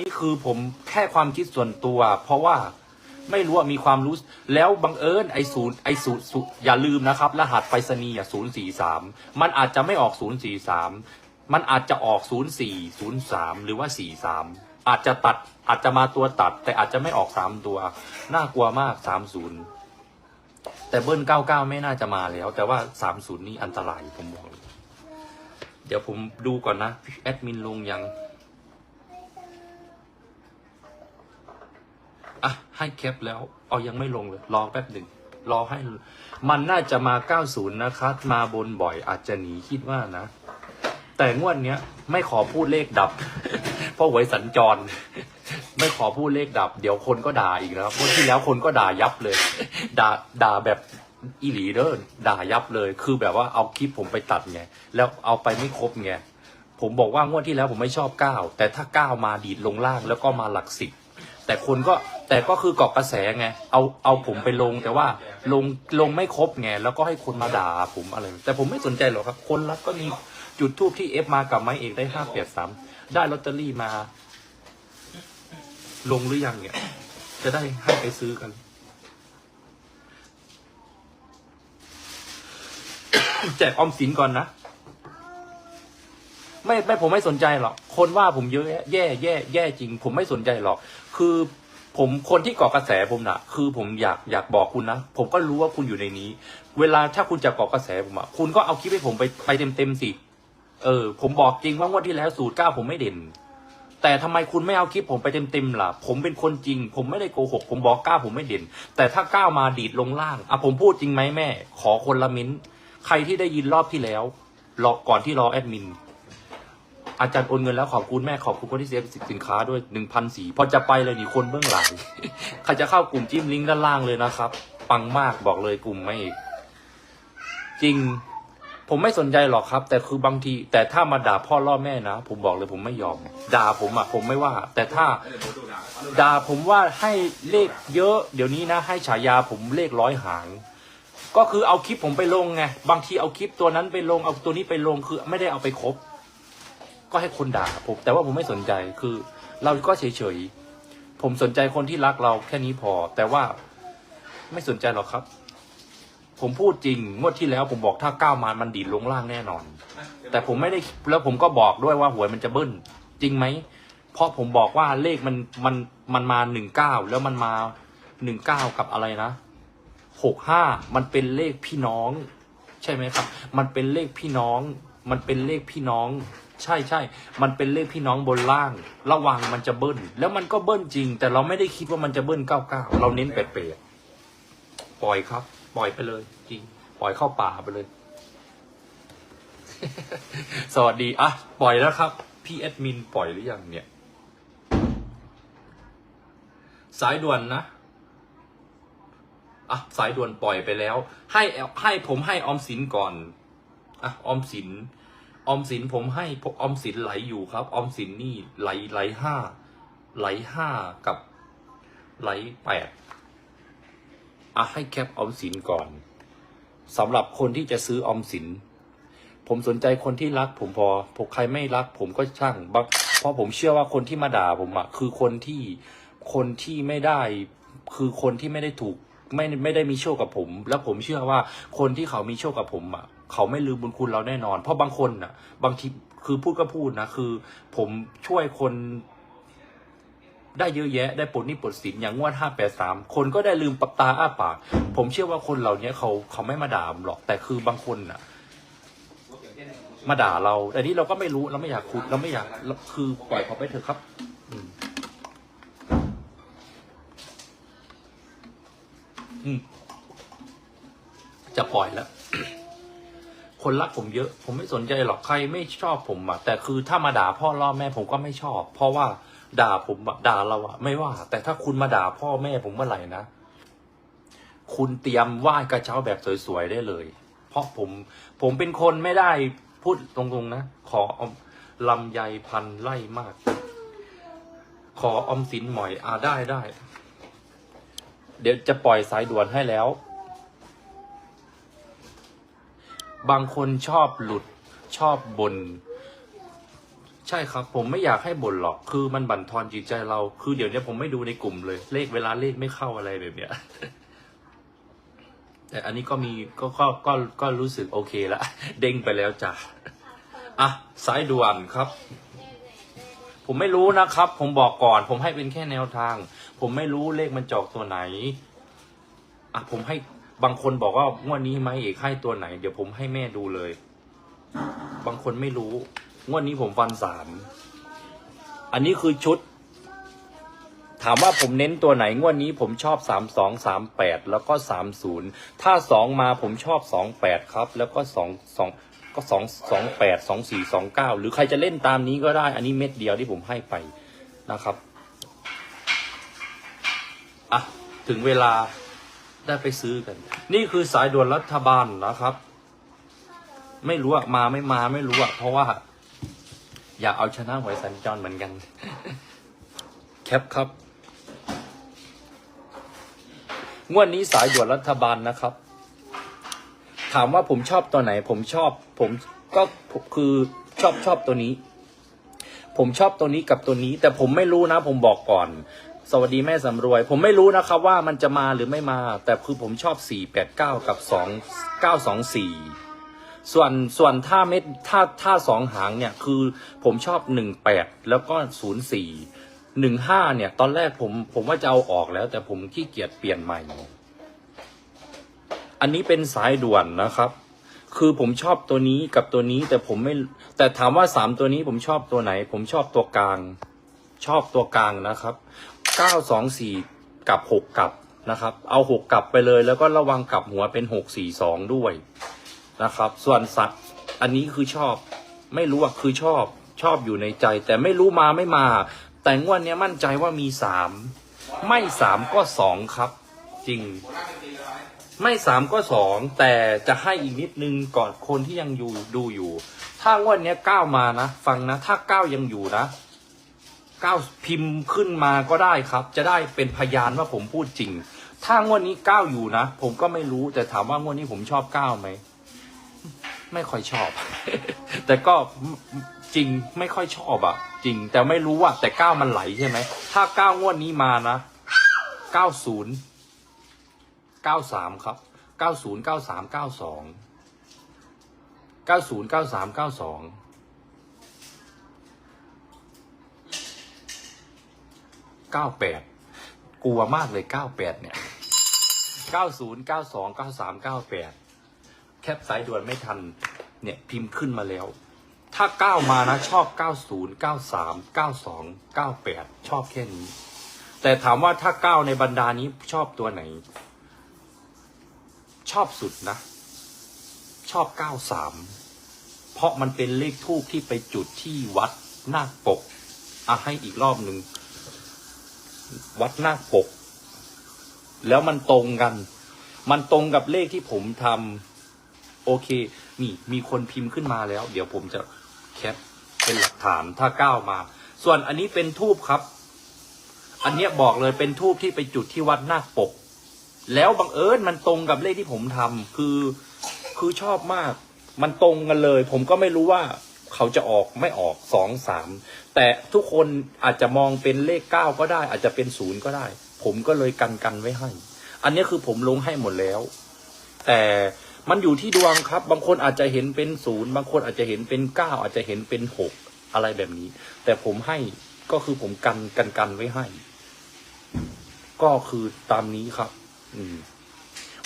นี้คือผมแค่ความคิดส่วนตัว เพราะว่าไม่รู้ว่ามีความรู้แล้วบังเอิญไอศูนย์ไอศูนย์ศูนย์อย่าลืมนะครับ รหัสไปรษณีย์ศูนย์สี่สามมันอาจจะไม่ออกศูนย์สี่สามมันอาจจะออกศูนย์สี่ศูนย์สามหรือว่าสี่สามอาจจะตัดอาจจะมาตัวตัด แต่อาจจะไม่ออกสามตัว น่ากลัวมากสามศูนย์แต่เบิ้ลเก้าเก้าไม่น่าจะมาแล้ว แต่ว่าสามศูนย์นี่อันตรายผมบอกเลยเดี๋ยวผมดูก่อนนะแอดมินลงยัง อะ ให้แคปแล้ว เอายังไม่ลงเลย รอแป๊บหนึ่งรอให้ มันน่าจะมา 90 นะครับ มาบนบ่อยอาจจะหนีคิดว่านะ แต่งวดเนี้ย ไม่ขอพูดเลขดับ เพราะหวยสัญจร ไม่ขอพูดเลขดับ เดี๋ยวคนก็ด่าอีกนะครับงวดที่แล้วคนก็ด่ายับเลย ด่าด่าแบบอีหลีเด้อด่ายับเลย คือแบบว่าเอาคลิปผมไปตัดไง แล้วเอาไปไม่ครบไง ผมบอกว่างวดที่แล้วผมไม่ชอบก้าแต่ถ้าก้ามาดีดลงล่างแล้วก็มาหลักสิบแต่คนก็ แต่ก็คือเกาะกระแสไง เอาเอาผมไปลงแต่ว่าลงลงไม่ครบไงแล้วก็ให้คนมาด่าผมอะไร แต่ผมไม่สนใจหรอกครับ คนรักก็มีจุดทูบที่เอฟมากับไม้เอกได้ห้าเปียดสามได้ลอตเตอรี่มา ลงหรือยังเนี่ย จะได้ให้ไปซื้อกัน แจกออมสินก่อนนะไม่ไม่ผมไม่สนใจหรอก คนว่าผมเยอะแยะแย่แย่แย่จริง ผมไม่สนใจหรอก คือ ผมคนที่เกาะกระแสผมนะคือผมอยากอยากบอกคุณนะผมก็รู้ว่าคุณอยู่ในนี้ เวลาถ้าคุณจะเกาะกระแสผมอะคุณก็เอาคลิปให้ผมไปไปเต็มเต็มสิ เออ ผมบอกจริงว่างวดที่แล้วสูตรเก้าผมไม่เด่น แต่ทำไมคุณไม่เอาคลิปผมไปเต็มๆล่ะ ผมเป็นคนจริง ผมไม่ได้โกหก ผมบอกก้าวผมไม่เด่น แต่ถ้าก้าวมาดีดลงล่างอะผมพูดจริงไหมแม่ ขอคนละมิ้น ใครที่ได้ยินรอบที่แล้วรอก่อนที่รอแอดมิน อาจารย์โอนเงินแล้วขอบคุณแม่ขอบคุณคนที่เสียสินค้าด้วยหนึ่งพันสี่พอจะไปเลยนี่คนเบื้องหลังใครจะเข้ากลุ่มจิ้มลิงก์ด้านล่างเลยนะครับ ปังมากบอกเลยกลุ่มไม่จริง ผมไม่สนใจหรอกครับ แต่คือบางที แต่ถ้ามาด่าพ่อล่อแม่นะ ผมบอกเลยผมไม่ยอม ด่าผมอะผมไม่ว่า แต่ถ้าด่าผมว่าให้เลขเยอะ เดี๋ยวนี้นะ ให้ฉายาผมเลขร้อยหางก็คือเอาคลิปผมไปลงไงบางทีเอาคลิปตัวนั้นไปลงเอาตัวนี้ไปลงคือไม่ได้เอาไปครบ ก็ให้คนด่าผม แต่ว่าผมไม่สนใจคือ เราก็เฉยๆผมสนใจคนที่รักเราแค่นี้พอ แต่ว่าไม่สนใจหรอกครับ ผมพูดจริงงวดที่แล้วผมบอกถ้าก้าวมามันดีดลงล่างแน่นอน แต่ผมไม่ได้แล้วผมก็บอกด้วยว่าหวยมันจะเบิ้ลจริงไหมเพราะผมบอกว่าเลขมันมันมันมาหนึ่งเก้าแล้วมันมาหนึ่งเก้ากับอะไรนะหกห้ามันเป็นเลขพี่น้อง ใช่ไหมครับ มันเป็นเลขพี่น้อง มันเป็นเลขพี่น้อง ใช่ใช่ มันเป็นเลขพี่น้องบนล่าง ระวังมันจะเบิ้ล แล้วมันก็เบิ้ลจริง แต่เราไม่ได้คิดว่ามันจะเบิ้ลเก้าเก้าเราเน้นเปรตๆปล่อยครับ ปล่อยไปเลย จริง ปล่อยเข้าป่าไปเลย สวัสดีอะปล่อยแล้วครับ พี่แอดมินปล่อยหรือยังเนี่ย สายด่วนนะอะสายด่วนปล่อยไปแล้ว ให้ให้ผมให้ออมสินก่อนอะออมสิน ออมสินผมให้ออมสินไหลอยู่ครับ ออมสินนี่ไหลไหลห้าไหลห้ากับไหลแปดอะให้แคปออมสินก่อนสำหรับคนที่จะซื้อออมสิน ผมสนใจคนที่รัก ผมพอผมใครไม่รัก ผมก็ช่างบางเพราะผมเชื่อว่าคนที่มาด่าผมอะคือคนที่คนที่ไม่ได้ คือคนที่ไม่ได้ถูกไม่ไม่ได้มีโชคกับผม แล้วผมเชื่อว่าคนที่เขามีโชคกับผมอะ เขาไม่ลืมบุญคุณเราแน่นอน เพราะบางคนอะบางทีคือพูดก็พูดนะคือ ผมช่วยคน ได้เยอะแยะ ได้ปลดนี้ปลดสินอย่างงวดห้าแปดสามคนก็ได้ลืมปักตาอ้าปาก ผมเชื่อว่าคนเหล่านี้เขาเขาไม่มาด่าผมหรอกแต่คือบางคนน่ะ มาด่าเรา แต่นี้เราก็ไม่รู้เราไม่อยากคุยเราไม่อยากคือปล่อยเขาไปเถอะครับอืมจะปล่อยแล้ว คนรักผมเยอะ ผมไม่สนใจหรอกใครไม่ชอบผมอะแต่คือถ้ามาด่าพ่อล่อแม่ผมก็ไม่ชอบ เพราะว่าด่าผมอะด่าเราอะไม่ว่า แต่ถ้าคุณมาด่าพ่อแม่ผมเมื่อไหร่นะ คุณเตรียมไหว้กระเช้าแบบสวยๆได้เลย เพราะผมผมเป็นคนไม่ได้พูดตรงๆนะ ขออมลำไยพันไล่มาก ขออมสินหมอยอ่าได้ได้ เดี๋ยวจะปล่อยสายด่วนให้แล้ว บางคนชอบหลุดชอบบนใช่ครับ ผมไม่อยากให้บ่นหรอกคือมันบั่นทอนจิตใจเรา คือเดี๋ยวนี้ผมไม่ดูในกลุ่มเลย เลขเวลาเลขไม่เข้าอะไรแบบเนี้ยแต่อันนี้ก็มีก็ก็ก็ก็รู้สึกโอเคละเด้งไปแล้วจ้ะอะสายด่วนครับ ผมไม่รู้นะครับ ผมบอกก่อน ผมให้เป็นแค่แนวทาง ผมไม่รู้เลขมันจอกตัวไหนอะผมให้ บางคนบอกว่างวดนี้ไหมเอกให้ตัวไหน เดี๋ยวผมให้แม่ดูเลย บางคนไม่รู้ งวดนี้ผมฟันสามอันนี้คือชุด ถามว่าผมเน้นตัวไหน งวดนี้ผมชอบสามสองสามแปดแล้วก็สามศูนย์ถ้าสองมาผมชอบสองแปดครับ แล้วก็สองสองก็สองสองแปดสองสี่สองเก้าหรือใครจะเล่นตามนี้ก็ได้ อันนี้เม็ดเดียวที่ผมให้ไปนะครับอะถึงเวลา ได้ไปซื้อกัน นี่คือสายด่วนรัฐบาลนะครับ ไม่รู้อะมาไม่มาไม่รู้อะเพราะว่า อยากเอาชนะหวยสัญจรเหมือนกัน แคปครับงวดนี้สายด่วนรัฐบาลนะครับ ถามว่าผมชอบตัวไหน ผมชอบผมก็คือชอบชอบตัวนี้ ผมชอบตัวนี้กับตัวนี้ แต่ผมไม่รู้นะ ผมบอกก่อน สวัสดีแม่สำรวย ผมไม่รู้นะครับว่ามันจะมาหรือไม่มา แต่คือผมชอบสี่แปดเก้ากับสองเก้าสองสี่ส่วนส่วนถ้าเม็ดถ้าถ้าสองหางเนี่ยคือผมชอบหนึ่งแปดแล้วก็ศูนย์สี่หนึ่งห้าเนี่ย ตอนแรกผมผมว่าจะเอาออกแล้ว แต่ผมขี้เกียจเปลี่ยนใหม่ อันนี้เป็นสายด่วนนะครับคือผมชอบตัวนี้กับตัวนี้แต่ผมไม่แต่ถามว่าสามตัวนี้ผมชอบตัวไหน ผมชอบตัวกลาง ชอบตัวกลางนะครับ เก้าสองสี่กับหกกับนะครับ เอาหกกลับไปเลย แล้วก็ระวังกลับหัวเป็นหกสี่สองด้วยนะครับ ส่วนสัตว์อันนี้คือชอบ ไม่รู้อะคือชอบ ชอบอยู่ในใจ แต่ไม่รู้มาไม่มา แต่งวดเนี้มั่นใจว่ามีสามไม่สามก็สองครับ จริง ไม่สามก็สองแต่จะให้อีกนิดนึงก่อนคนที่ยังอยู่ดูอยู่ ถ้างวดเนี้เก้ามานะ ฟังนะ ถ้าเก้ายังอยู่นะ เก้าพิมพ์ขึ้นมาก็ได้ครับ จะได้เป็นพยานว่าผมพูดจริง ถ้างวดนี้เก้าอยู่นะ ผมก็ไม่รู้แต่ถามว่างวดนี้ผมชอบเก้าไหมไม่ค่อยชอบ แต่ก็จริงไม่ค่อยชอบอะจริง แต่ไม่รู้ว่าแต่เก้ามันไหลใช่ไหมถ้าเก้างวดนี้มานะเก้าศูนย์เก้าสามครับเก้าศูนย์เก้าสามเก้าสองเก้าศูนย์เก้าสามเก้าสอง เก้าแปดกลัวมากเลยเก้าแปดเนี่ยเก้าศูนย์เก้าสองเก้าสามเก้าแปดแคปสายด่วนไม่ทันเนี่ยพิมพ์ขึ้นมาแล้ว ถ้าเก้ามานะชอบเก้าศูนย์เก้าสามเก้าสองเก้าแปดชอบแค่นี้ แต่ถามว่าถ้าเก้าในบรรดานี้ชอบตัวไหน ชอบสุดนะ ชอบเก้าสามเพราะมันเป็นเลขทูปที่ไปจุดที่วัดนาคปกอะให้อีกรอบหนึ่ง วัดนาคปก แล้วมันตรงกัน มันตรงกับเลขที่ผมทำโอเคนี่มีคนพิมพ์ขึ้นมาแล้ว เดี๋ยวผมจะแคปเป็นหลักฐานถ้าก้าวมา ส่วนอันนี้เป็นทูบครับ อันเนี้ยบอกเลยเป็นทูบที่ไปจุดที่วัดนาคปก แล้วบังเอิญมันตรงกับเลขที่ผมทำคือคือชอบมาก มันตรงกันเลย ผมก็ไม่รู้ว่า เขาจะออกไม่ออกสองสามแต่ทุกคนอาจจะมองเป็นเลขเก้าก็ได้ อาจจะเป็นศูนย์ก็ได้ ผมก็เลยกันกันไว้ให้ อันนี้คือผมลงให้หมดแล้ว แต่มันอยู่ที่ดวงครับ บางคนอาจจะเห็นเป็นศูนย์บางคนอาจจะเห็นเป็นเก้าอาจจะเห็นเป็นหกอะไรแบบนี้ แต่ผมให้ก็คือผมกันกันกันไว้ให้ ก็คือตามนี้ครับ อืม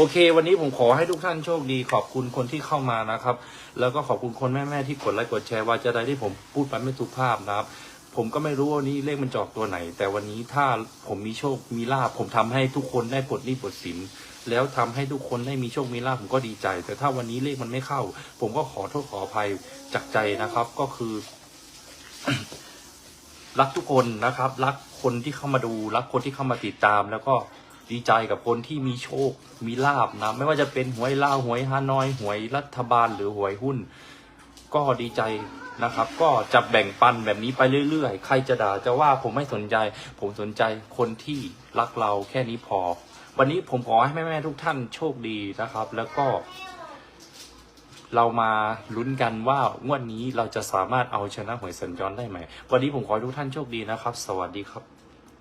โอเค วันนี้ผมขอให้ทุกท่านโชคดี ขอบคุณคนที่เข้ามานะครับ แล้วก็ขอบคุณคนแม่ๆที่กดไลค์กดแชร์ว่าจะได้ที่ผมพูดไปไม่ถูกภาพนะครับ ผมก็ไม่รู้ว่านี้เลขมันจอกตัวไหน แต่วันนี้ถ้าผมมีโชคมีลาภผมทำให้ทุกคนได้ปลดหนี้ปลดสินแล้วทำให้ทุกคนได้มีโชคมีลาภผมก็ดีใจ แต่ถ้าวันนี้เลขมันไม่เข้า ผมก็ขอโทษขออภัยจากใจนะครับ ก็คือ รักทุกคนนะครับ รักคนที่เข้ามาดู รักคนที่เข้ามาติดตามแล้วก็ ดีใจกับคนที่มีโชค มีลาบนะ ไม่ว่าจะเป็นหวยลาวหวยฮานอย หวยรัฐบาลหรือหวยหุ้น ก็ดีใจนะครับ ก็จะแบ่งปันแบบนี้ไปเรื่อยๆ ใครจะด่าจะว่าผมไม่สนใจ ผมสนใจคนที่รักเราแค่นี้พอ วันนี้ผมขอให้แม่ๆทุกท่านโชคดีนะครับ แล้วก็ เรามาลุ้นกันว่างวดนี้เราจะสามารถเอาชนะหวยสัญจรได้ไหม วันนี้ผมขอให้ทุกท่านโชคดีนะครับ สวัสดีครับ